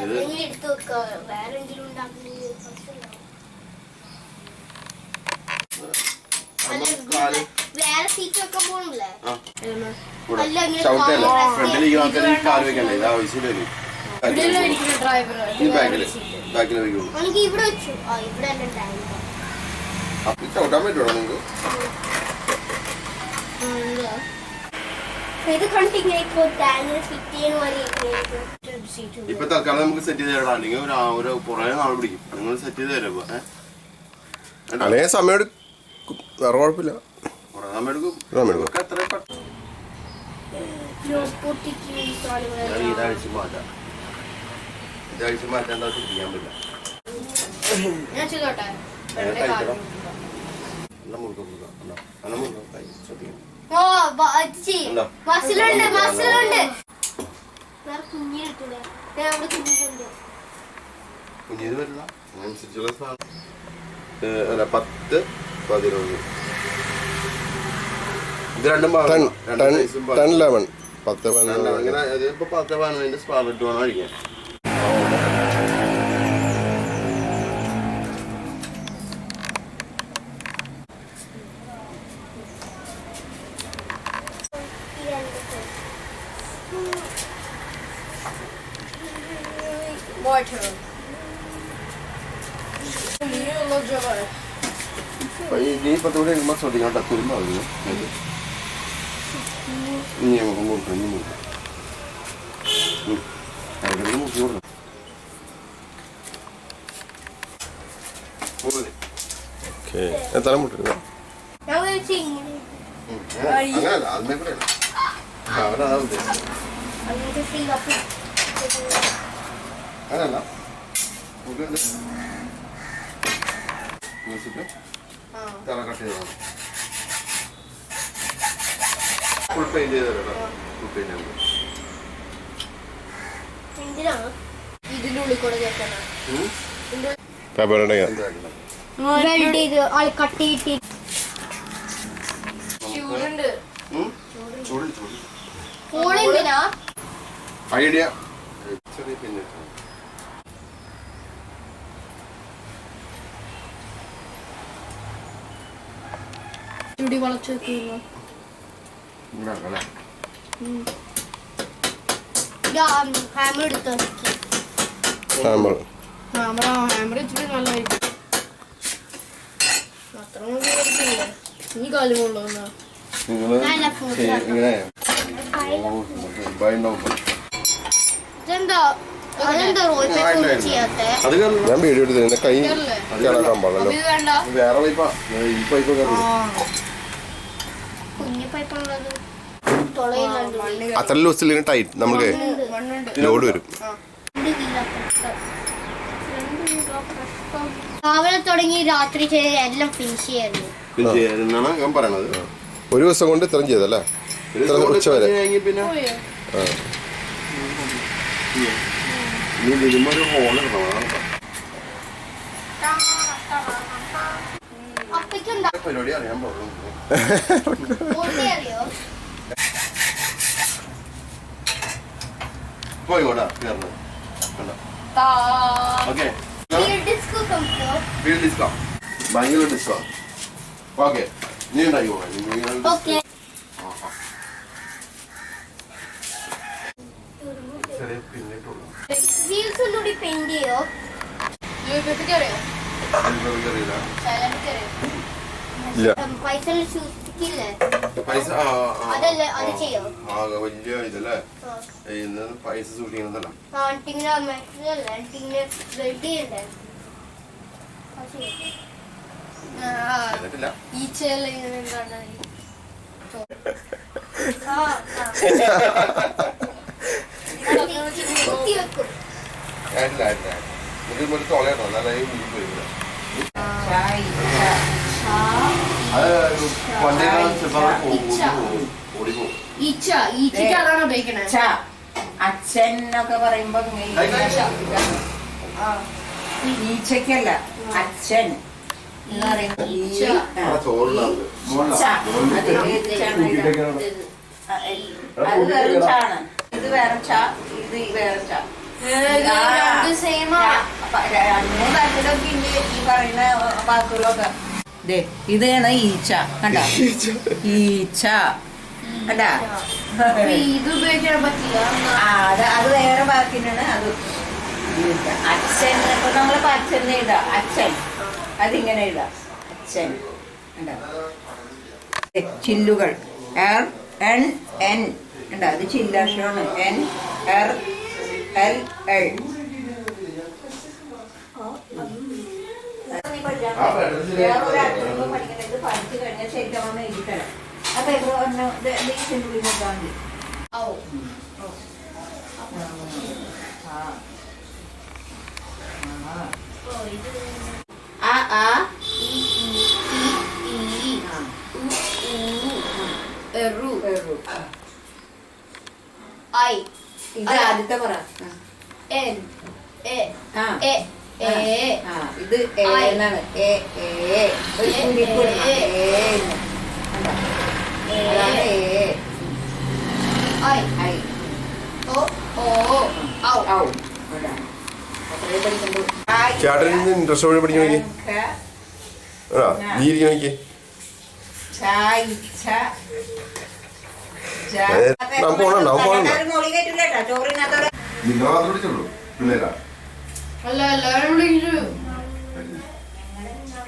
ഇങ്ങനെ ചവിട്ടല്ലേ? ഫ്രണ്ടിൽ ഈ ആൾക്കാർ കാൽ വെക്കണ്ടേ? ഇത് ആവശ്യം വരും. ഡ്രൈവർ ഈ ബാക്കിൽ ബാക്കിൽ വയ്ക്കുള്ളൂ ഇവിടെ വെച്ചു. ആ ഇവിടെ അല്ല ടാങ്ക് അപ്പൊ ഇത് ചവിട്ടാൻ പറ്റുമോ നിങ്ങൾക്ക് ഇത് കണ്ടിങ്ങനെ ഇപ്പോൾ ഡാനിയൽ ഫിറ്റ് ചെയ്യുന്ന പോലെ ഇപ്പൊ തൽക്കാലം നമുക്ക് സെറ്റ് ചെയ്ത് തരാം അല്ലെങ്കിൽ ഒരു ഒരു കുറേ നാൾ പിടിക്കും. നിങ്ങൾ സെറ്റ് ചെയ്ത് തരാം അല്ലെങ്കിൽ സമയം എടുക്കും വേറെ കുഴപ്പമില്ല. കുറേ സമയം എടുക്കും. സമയം എടുക്കും. എത്ര മാറ്റാം. മാറ്റാൻ ചെയ്യാൻ പറ്റില്ല. ഓ ബ- ഇത് ചെയ്യ്. ഉണ്ടോ? മസിലുണ്ട് ഉണ്ടോ? മസിലുണ്ട് വേറെ കുഞ്ഞിട്ടുണ്ട് ഞാൻ അവിടെ കുഞ്ഞിട്ടുണ്ട് കുഞ്ഞിത് വരില്ല. അതിനനുസരിച്ചുള്ള സാധനം. അല്ല പത്ത് പതിനൊന്ന്. ഇത് രണ്ടും ടെൻ ലെവൻ പത്ത് പതിനൊന്ന് ഇങ്ങനെ ഇത് പത്ത് പതിനൊന്നിന്റെ സ്പാർട്ട് വേണം കഴിക്കാൻ മുറുക്കാം ഉം. അവിടെ മുറുക്കി കൊടുക്കണം മുറുകി. ഓക്കെ എത്ര മുട്ടിരുന്നു ഞാൻ വിചാരിച്ചു ഇങ്ങനെ ഉം. അങ്ങനെ- അങ്ങനല്ല അതിനെ കൂടെയല്ല അവരതാ ഉദ്ദേശിച്ചത് അങ്ങനല്ല നമുക്ക് വെച്ചിട്ട് തറ കട്ട് ചെയ്തതാണ് ഫുൾ പെയിന്റ് ചെയ്ത് തരാം ഫുൾ പെയിന്റ് ചെയ്ത് എന്തിനാണ് ഇതിന്റെ ഉള്ളിൽ ചുടി വളച്ചു വെക്കുന്നു? ഹാമർ എടുത്ത് ഹാമർ ഇച്ചിരി നല്ലതായിരിക്കും. അത്ര കാലം കൊണ്ടുവന്ന. ഇങ്ങനെ ഞാൻ വീഡിയോ എടുത്തു കൈ? കിടക്കാൻ പാടല്ലോ വേറെ പൈപ്പാ. ഈ ഇപ്പൊ കയറില്ല കുഞ്ഞു പൈപ്പാണുള്ളത് അത്ര ലൂസിൽ ടൈറ്റ് നമുക്ക് ലോഡ് വരും. രാവിലെ തുടങ്ങി രാത്രി ചെയ്ത് എല്ലാം ഫിനിഷ് ചെയ്യായിരുന്നു. പിന്നെ ചെയ്യാനാണ് ഞാൻ പറയണത്. ഒരു ദിവസം കൊണ്ട് ഇത്രയും ചെയ്തല്ലേ ഉച്ച വരെ. പിന്നെ പരിപാടി അറിയാൻ പോയിക്കോട്ടാ താ ഓക്കെ. ഭയങ്കര ഡിസ്കൗണ്ട് ഓക്കെ. നീ ഉണ്ടാക്കി പോകാം വീൽസ് ഒന്നുകൂടി പെയിന്റ് ചെയ്യോ? അറിയോ? അറിയില്ല. ഇല്ല. പൈസ പൈസ ആ, ആ, അതല്ലേ, ആ, അത് ചെയ്യോ? ആ വലിയ ഇതല്ലേ? ഇന്ന് പൈസ സൂക്ഷിക്കുന്നതല്ല ഇത് ഒരു തുളയട്ടോ നല്ല അത് വണ്ടിയുടെ ചിലപ്പോൾ ഓടി പോകും ഈച്ച. ഈച്ചയ്ക്ക് അതാണ് ഉപയോഗിക്കണേ ച അച്ഛൻ എന്നൊക്കെ പറയുമ്പോ ഈച്ചക്കല്ല. അച്ഛൻ എന്ന് പറയുമ്പോ ഈ ആ. അവിടെ ചോറിലാണ് ച. അത് വേറെ ചാണ് ഇത് വേറെ ച ഇത് വേറെ ച. രണ്ട് മൂന്നല്ലിലൊക്കെ ഉണ്ട് ഈ പറയുന്ന വാക്കുകളൊക്കെ ദേ ഇതാണ് ഈച്ച കണ്ട? ഈച്ച. കണ്ട? ഇത് ഉപയോഗിക്കാൻ പറ്റില്ല. ആ അത് അത് വേറെ വാക്കിനാണ് അത്. അച്ഛൻ ഇപ്പൊ നമ്മളിപ്പോ അച്ഛൻ എഴുതാം അച്ഛൻ. അതിങ്ങനെ എഴുതാം അച്ഛൻ. ചില്ലുകൾ. എർ എൻ എൻ കണ്ടോ? അത് ചില്ലാക്ഷരമാണ്. എൻ എർ എൽ എൽ ആ ആ ഇ ഇ ഇ ഇ ഉ എറു. ഐ ഇത് ആദ്യത്തെ പറ എൻ എ എ ഇത്. എന്നാണ്? എ എ ഒരു? അതാണ് ഐ. ഓ ഓ ഔ. ഔ. അതാണ്. ചേട്ടൻ ഇൻട്രസ്റ്റ് വഴി പഠിക്കാൻ നോക്കി ക, ആ നീ ഇരിക്കാൻ നോക്കി നാം പോണണ്ട, നാം മാത്രം പിള്ളേരാ. അല്ല എല്ലാവരും വിളിച്ചു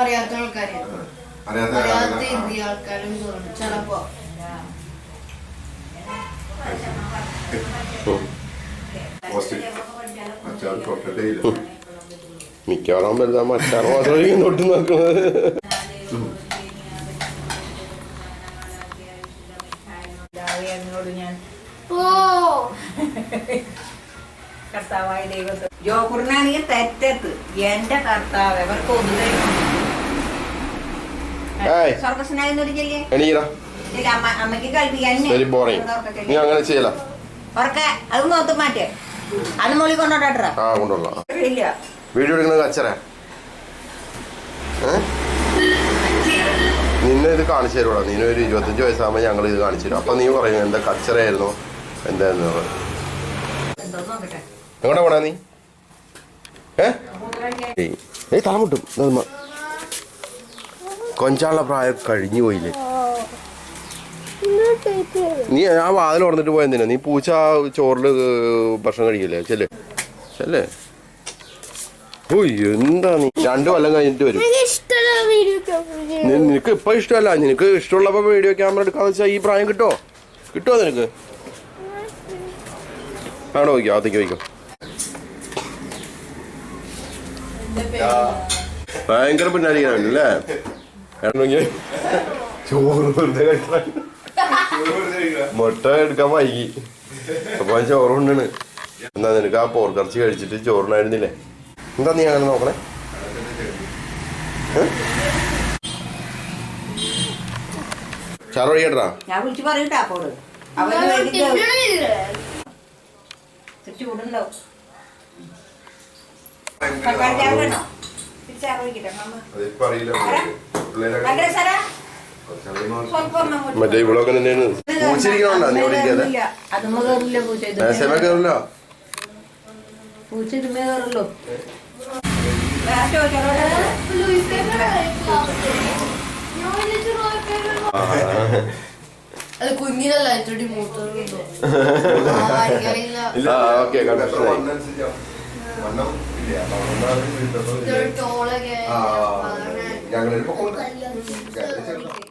അറിയാത്ത ആൾക്കാരെ. അറിയാത്ത ഹിന്ദി ആൾക്കാരും ചിലപ്പോ. അച്ചാർ മിക്കവാറും വലുതാ മറ്റാറ് മാത്രമേ നോട്ട് നോക്കുന്നത്? ഞാൻ ഓ. കർത്താവായ ദൈവത്തെ. ജോക്കുറിനാണെങ്കിൽ തെറ്റത്ത്. എന്റെ കർത്താവ് അവർക്ക് ബോറിങ് നീ അങ്ങനെ ചെയ്യല. ഉറക്കെ. അത് നോത്ത് മാറ്റേ. അത് മോളി കൊണ്ടോട്ടാ ആ കൊണ്ടുള്ള ഇല്ല. വീഡിയോ എടുക്കുന്നത്? നിന്നെ ഇത് കാണിച്ചു തരുവാ നീ ഒരു ഇരുപത്തഞ്ച് വയസ്സാകുമ്പോൾ ഞങ്ങൾ ഇത് കാണിച്ചു തരും. അപ്പൊ നീ പറയും എന്താ കച്ചറയായിരുന്നു? എന്തായിരുന്നു എന്തോ എങ്ങോട്ടാ പോണാ നീ? ഏ? ഏയ്. താമുട്ടും കൊഞ്ചാനുള്ള പ്രായം കഴിഞ്ഞു പോയില്ലേ? നീ ആ വാതിൽ ഉറന്നിട്ട് പോയെന്തിനാ നീ പൂച്ച ചോറിൽ ഭക്ഷണം കഴിക്കില്ലേ? ചെല്ലേ. ചെല്ലേ. എന്താ നീ? രണ്ടു കൊല്ലം കഴിഞ്ഞിട്ട് വരും. നിനക്ക് ഇപ്പൊ ഇഷ്ടമല്ല. നിനക്ക് ഇഷ്ടമുള്ളപ്പോ വീഡിയോ ക്യാമറ എടുക്കാന്ന് വെച്ചാൽ ഈ പ്രായം കിട്ടോ? കിട്ടുമോ നിനക്ക്? ആണോ വയ്ക്കോ അകത്തേക്ക് വയ്ക്കോ ഭയങ്കര പിന്നാലിക്കാനല്ലേ കാരണം നോക്കിയേ ചോറ് വെറുതെ മുട്ട എടുക്കാൻ വൈകി. അപ്പൊ ചോറ് കൊണ്ടാണ് എന്നാ നിനക്ക് ആ പോർക്കറച്ചി കഴിച്ചിട്ട് ചോറിനായിരുന്നില്ലേ എന്താ നീ അങ്ങനെ നോക്കണേ? ചാറ് വഴിക്കട്ടാ ഞാൻ വിളിച്ചു പറയൂട്ടാ അപ്പോൾ ചൂടുണ്ടാവും. മറ്റേ ഇവളൊക്കെ തന്നെയാണ്. പൂച്ചിരിക്കണോണ്ടാ നീ ഓടിക്കാതെ കയറില്ല. അത് കുഞ്ഞിനല്ല ഇത്തിരി മൂത്തോ ഓക്കെ കണ്ടോ? വണ്ണം ഇല്ല, വീട്ടിൽ